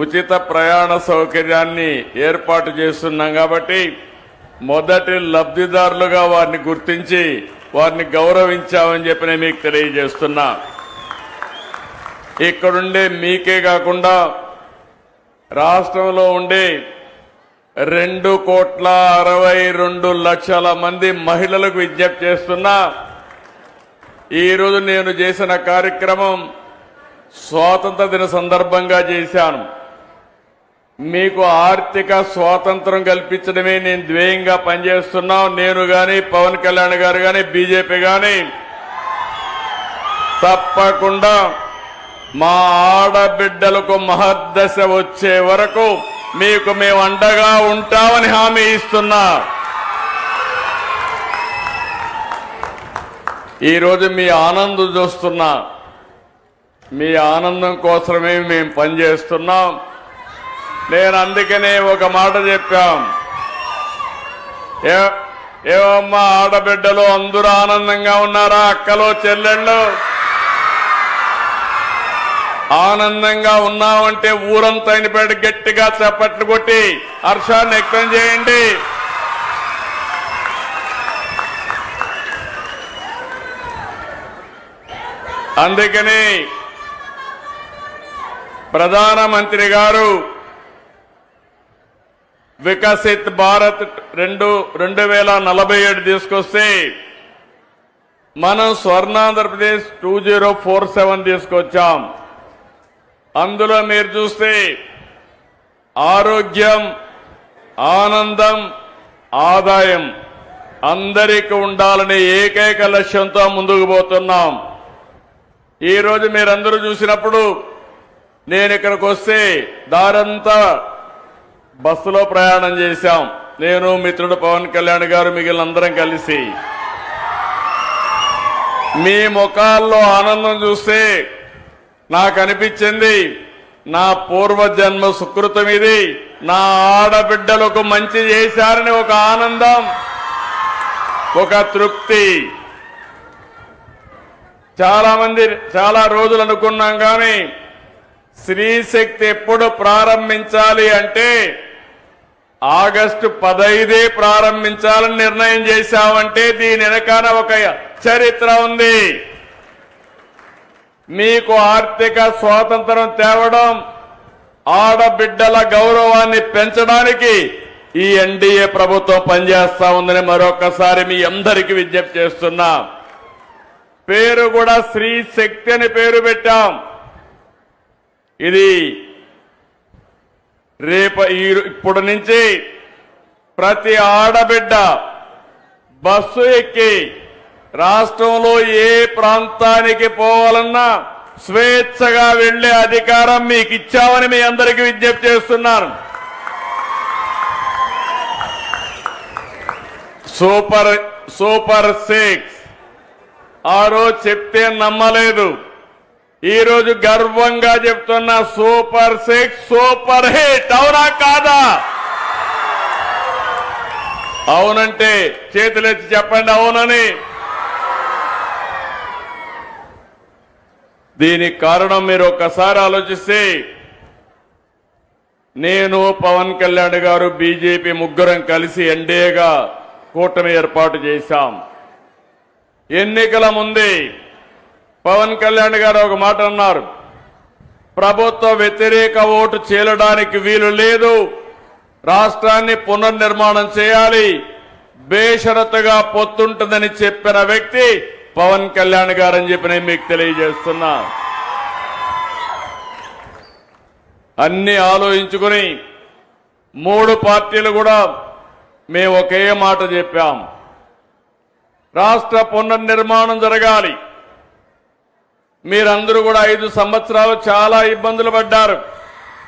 ఉచిత ప్రయాణ సౌకర్యాన్ని ఏర్పాటు చేస్తున్నాం కాబట్టి మొదటి లబ్ధిదారులుగా వారిని గుర్తించి వారిని గౌరవించామని చెప్పి నేను మీకు తెలియజేస్తున్నా. ఇక్కడుండే మీకే కాకుండా రాష్ట్రంలో ఉండే రెండు కోట్ల అరవై రెండు లక్షల మంది మహిళలకు విజ్ఞప్తి చేస్తున్నా. ఈరోజు నేను చేసిన కార్యక్రమం స్వాతంత్ర దిన సందర్భంగా చేశాను. మీకు ఆర్థిక స్వాతంత్రం కల్పించడమే నేను ద్వేయంగా పనిచేస్తున్నాం. నేను గాని పవన్ కళ్యాణ్ గారు గాని బీజేపీ గాని తప్పకుండా మా ఆడబిడ్డలకు మహర్దశ వచ్చే వరకు మీకు మేము అండగా ఉంటామని హామీ ఇస్తున్నా. ఈరోజు మీ ఆనందం చూస్తున్నా. మీ ఆనందం కోసమే మేము పనిచేస్తున్నాం. నేను అందుకనే ఒక మాట చెప్పాం. ఏ- ఆడబిడ్డలు అందరూ ఆనందంగా ఉన్నారా అక్కలు చెల్లెళ్ళు? ఆనందంగా ఉన్నామంటే ఊరంతా అయినపేట గట్టిగా చప్పట్లు కొట్టి హర్షాన్ని వ్యక్తం చేయండి. అందుకని ప్రధానమంత్రి గారు వికసిత్ భారత్ రెండు రెండు వేల నలభై ఏడు తీసుకొస్తే మనం Swarnandhra Pradesh two zero four seven తీసుకొచ్చాం. అందులో మీరు చూస్తే ఆరోగ్యం ఆనందం ఆదాయం అందరికీ ఉండాలనే ఏకైక లక్ష్యంతో ముందుకు పోతున్నాం. ఈరోజు మీరందరూ చూసినప్పుడు నేను ఇక్కడికి వస్తే దారంతా బస్సులో ప్రయాణం చేశాం. నేను మిత్రుడు పవన్ కళ్యాణ్ గారు మిగిలిన అందరం కలిసి. మీ ముఖాల్లో ఆనందం చూస్తే నాకు అనిపించింది నా పూర్వజన్మ సుకృతం ఇది. నా ఆడబిడ్డలకు మంచి చేశారని ఒక ఆనందం ఒక తృప్తి. చాలా మంది చాలా రోజులు అనుకున్నాం కానీ స్త్రీశక్తి ఎప్పుడు ప్రారంభించాలి అంటే ఆగస్టు పదైదే ప్రారంభించాలని నిర్ణయం చేశామంటే దీని వెనకాల ఒక చరిత్ర ఉంది. మీకు ఆర్థిక స్వాతంత్రం తేవడం ఆడబిడ్డల గౌరవాన్ని పెంచడానికి ఈ ఎన్డీఏ ప్రభుత్వం పనిచేస్తా ఉందని మరొకసారి మీ అందరికీ విజ్ఞప్తి చేస్తున్నా. పేరు కూడా స్త్రీ శక్తి అని పేరు పెట్టాం. ఇది రేపు ఈ ఇప్పుడు నుంచి ప్రతి ఆడబిడ్డ బస్సు ఎక్కి రాష్ట్రంలో ఏ ప్రాంతానికి పోవాలన్నా స్వేచ్ఛగా వెళ్ళే అధికారం మీకు ఇచ్చామని మీ అందరికీ విజ్ఞప్తి చేస్తున్నాను. Super super six. ఆ రోజు చెప్తే నమ్మలేదు. ఈరోజు గర్వంగా చెప్తున్న సూపర్ సిక్స్ సూపర్ హిట్. అవునా కాదా? అవునంటే చేతులెత్తి చెప్పండి అవునని. దీనికి కారణం మీరు ఒక్కసారి ఆలోచిస్తే నేను పవన్ కళ్యాణ్ గారు బీజేపీ ముగ్గురం కలిసి ఎన్డీఏగా కూటమి ఏర్పాటు చేశాం. ఎన్నికల ముందే పవన్ కళ్యాణ్ గారు ఒక మాట అన్నారు. ప్రభుత్వ వ్యతిరేక ఓటు చేలడానికి వీలు లేదు. రాష్ట్రాన్ని పునర్నిర్మాణం చేయాలి. బేషరతుగా పొత్తుంటుందని చెప్పిన వ్యక్తి పవన్ కళ్యాణ్ గారని చెప్పి నేను మీకు తెలియజేస్తున్నా. అన్ని ఆలోచించుకుని మూడు పార్టీలు కూడా మేము ఒకే మాట చెప్పాం. రాష్ట్ర పునర్నిర్మాణం జరగాలి. మీరందరూ కూడా ఐదు సంవత్సరాలు చాలా ఇబ్బందులు పడ్డారు.